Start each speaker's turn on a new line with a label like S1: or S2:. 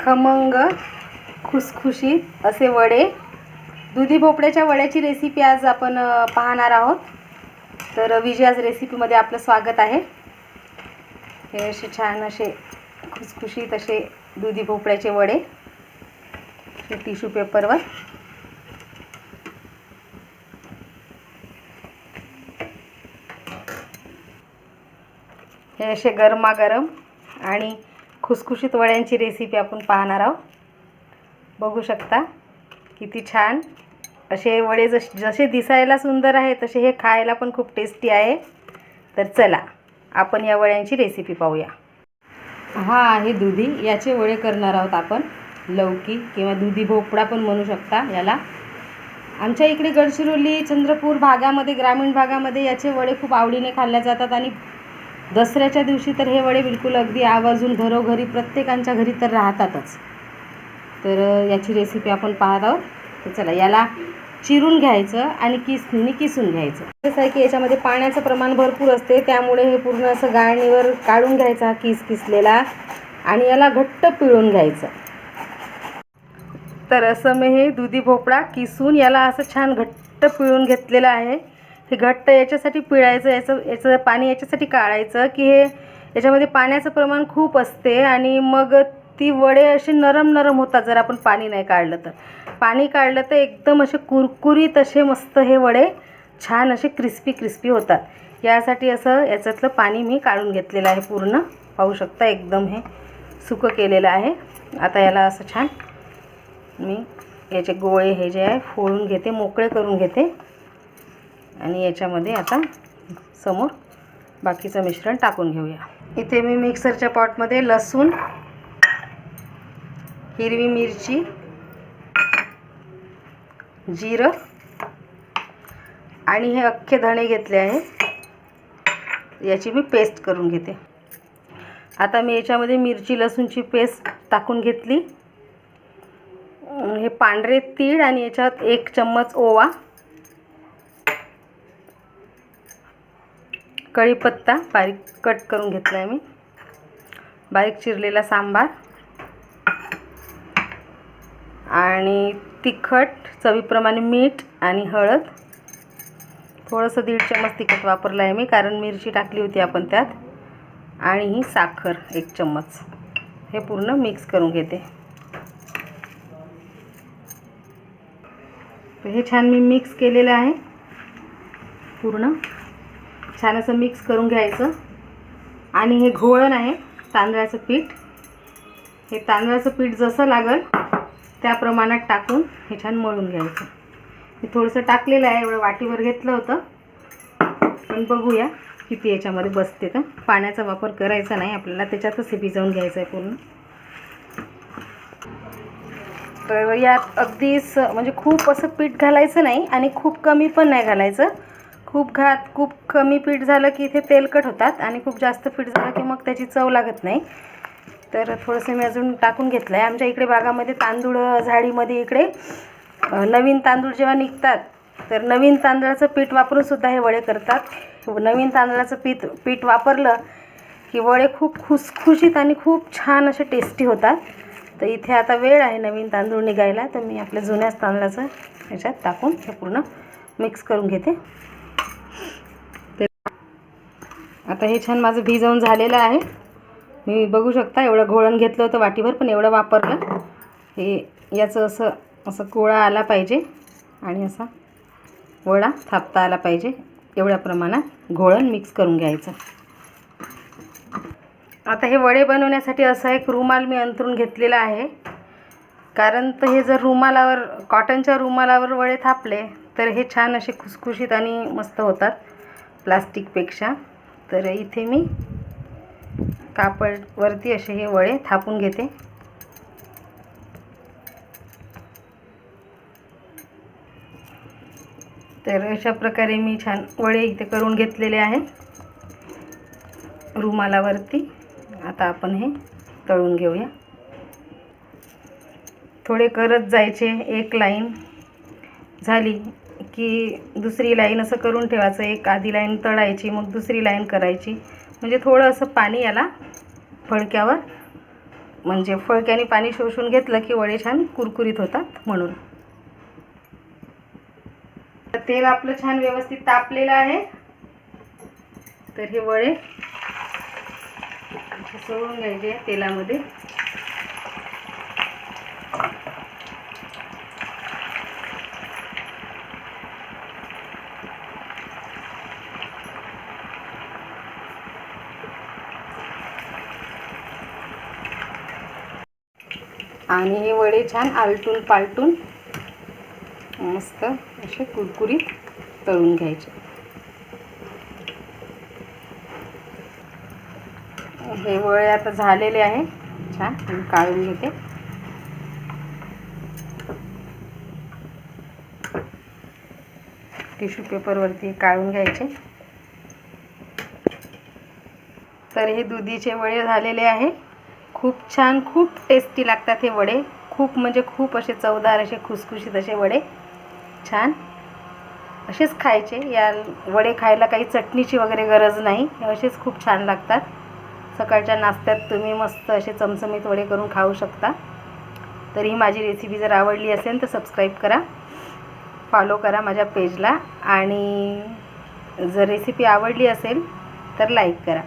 S1: खमंग खुसखुशीत असे वडे. दुधी भोपळ्याच्या वड्याची रेसिपी आज आपण पाहणार आहोत. तर विजयाज रेसिपीमध्ये आपलं स्वागत आहे. हे असे छान असे खुसखुशीत असे दुधी भोपळ्याचे वडे. टिश्यू पेपरवर हे असे गरमागरम आणि खुसखुशीत वड्यांची रेसिपी आपण पाहणार आहोत. बघू शकता किती छान. असे वडे जश जसे दिसायला सुंदर आहे तसे हे खायला पण खूप टेस्टी आहे. तर चला आपण या वड्यांची रेसिपी पाहूया. हा आहे दुधी. याचे वडे करणार आहोत आपण. लौकी किंवा दुधी भोपळा पण म्हणू शकता याला. आमच्या इकडे गडचिरोली चंद्रपूर भागामध्ये ग्रामीण भागामध्ये याचे वडे खूप आवडीने खाल्ल्या जातात आणि दसऱ्याच्या दिवशी तर हे वडे बिलकुल अगदी आवर्जून घरोघरी प्रत्येकांच्या घरी तर राहतातच. तर याची रेसिपी आपण पाहत आहोत. तर चला याला चिरून घ्यायचं आणि किसणीने किसून घ्यायचं. कसं आहे की याच्यामध्ये पाण्याचं प्रमाण भरपूर असते त्यामुळे हे पूर्ण असं गाळणीवर काढून घ्यायचा हा किस किसलेला आणि याला घट्ट पिळून घ्यायचं. तर असं मी हे दुधी भोपळा किसून याला असं छान घट्ट पिळून घेतलेलं आहे. हे घट्ट याच्यासाठी पिळायचं याचं याचं पाणी याच्यासाठी काढायचं की हे याच्यामध्ये पाण्याचं प्रमाण खूप असते आणि मग ती वडे असे नरम नरम होतात जर आपण पाणी नाही काढलं तर. पाणी काढलं तर एकदम असे कुरकुरीत असे मस्त हे वडे छान असे क्रिस्पी क्रिस्पी होतात. यासाठी असं याच्यातलं पाणी मी काढून घेतलेलं आहे पूर्ण. पाहू शकता एकदम हे सुकं केलेलं आहे. आता याला असं छान मी याचे गोळे हे जे आहे फोडून घेते मोकळे करून घेते. आणि याच्यामध्ये आता समोर बाकीचं मिश्रण टाकून घेऊया. इथे मी मिक्सरच्या पॉटमध्ये लसूण हिरवी मिरची जिरं आणि हे अख्खे धणे घेतले आहे. याची मी पेस्ट करून घेते. आता मी याच्यामध्ये मिरची लसूणची पेस्ट टाकून घेतली. हे पांढरे तीळ आणि याच्यात एक चम्मच ओवा कढीपत्ता बारीक कट करून घेतला आहे मी. बारीक चिरलेला सांबार. आणि तिखट चवीप्रमाणे मीठ आणि हळद. थोडंसं दीड चम्मच तिखट वापरलं आहे मी कारण मिरची टाकली होती आपण त्यात. आणि ही साखर एक चम्मच. हे पूर्ण मिक्स करून घेते. हे छान मी मिक्स केलेलं आहे. पूर्ण. छान असं मिक्स करून घ्यायचं. आणि हे घोळण आहे तांदळाचं पीठ. हे तांदळाचं पीठ जसं लागल त्या प्रमाणात टाकून हे छान मळून घ्यायचं. मी थोडंसं टाकलेलं आहे एवढं वाटीवर घेतलं होतं. पण बघूया किती याच्यामध्ये बसते तर. पाण्याचा वापर करायचा नाही आपल्याला त्याच्यातच हे भिजवून घ्यायचं आहे पूर्ण. तर यात अगदी स म्हणजे खूप असं पीठ घालायचं नाही आणि खूप कमी पण नाही घालायचं. खूप घात खूप कमी पीठ झालं की इथे तेलकट होतात आणि खूप जास्त पीठ झालं की मग त्याची चव लागत नाही. तर थोडंसं मी अजून टाकून घेतलं आहे आमच्या इकडे बागामध्ये तांदूळ झाडीमध्ये इकडे नवीन तांदूळ जेव्हा निघतात तर नवीन तांदळाचं पीठ वापरून सुद्धा हे वडे करतात. नवीन तांदळाचं पीठ पीठ वापरलं की वडे खूप खुसखुशीत आणि खूप छान असे टेस्टी होतात. तर इथे आता वेळ आहे नवीन तांदूळ निघायला. तर मी आपल्या जुन्याच तांदळाचं ह्याच्यात टाकून हे पूर्ण मिक्स करून घेते ते आता हे छान माझं भिजवून झालेलं आहे. मी बघू शकता एवढं घोळण घेतलं होतं वाटीभर पण एवढं वापरलं. हे याचं असं असं कोळा आला पाहिजे आणि असा वडा थापता आला पाहिजे. एवढ्या प्रमाणात घोळण मिक्स करून घ्यायचं. आता हे वडे बनवण्यासाठी असा एक रुमाल मी अंतरून घेतलेला आहे. कारण तर हे जर रुमालावर कॉटनच्या रुमालावर वडे थापले तर हे छान असे खुसखुशीत आणि मस्त होतात. प्लास्टिकपेक्षा. तर इथे मी कापडवरती असे हे वळे थापून घेते. तर अशा प्रकारे मी छान वळे इथे करून घेतलेले आहे. रुमालावरती आता आपण हे तळून घेऊया. थोडे करत जायचे एक लाईन झाली. की दुसरी लाईन असं करून ठेवायचं. एक आधी लाईन तळायची मग दुसरी लाईन करायची. म्हणजे थोडं असं पाणी याला फडक्यावर म्हणजे फळक्याने पाणी शोषून घेतलं की वडे छान कुरकुरीत होतात म्हणून. तर तेल आपलं छान व्यवस्थित तापलेलं आहे. तर हे वडे सोडून घ्यायचे तेलामध्ये. आणि हे वडे छान आलटून पालटून मस्त असे कुरकुरीत तळून घ्यायचे. हे वडे आता झालेले आहे. छान मी काढून घेते. टिश्यू पेपरवरती काढून घ्यायचे. तर हे दुधीचे वडे झालेले आहे. खूप छान खूप टेस्टी लागतात हे वडे. खूप म्हणजे खूप असे चवदार असे खुसखुशीत असे वडे. छान. असेच खायचे. या वडे खायला काही चटणीची वगैरे गरज नाही. हे असेच खूप छान लागतात. सकाळच्या नाश्त्यात तुम्ही मस्त असे चमचमीत वडे करून खाऊ शकता. तर ही माझी रेसिपी जर आवडली असेल तर सबस्क्राईब करा. फॉलो करा माझ्या पेजला आणि जर रेसिपी आवडली असेल तर लाईक करा.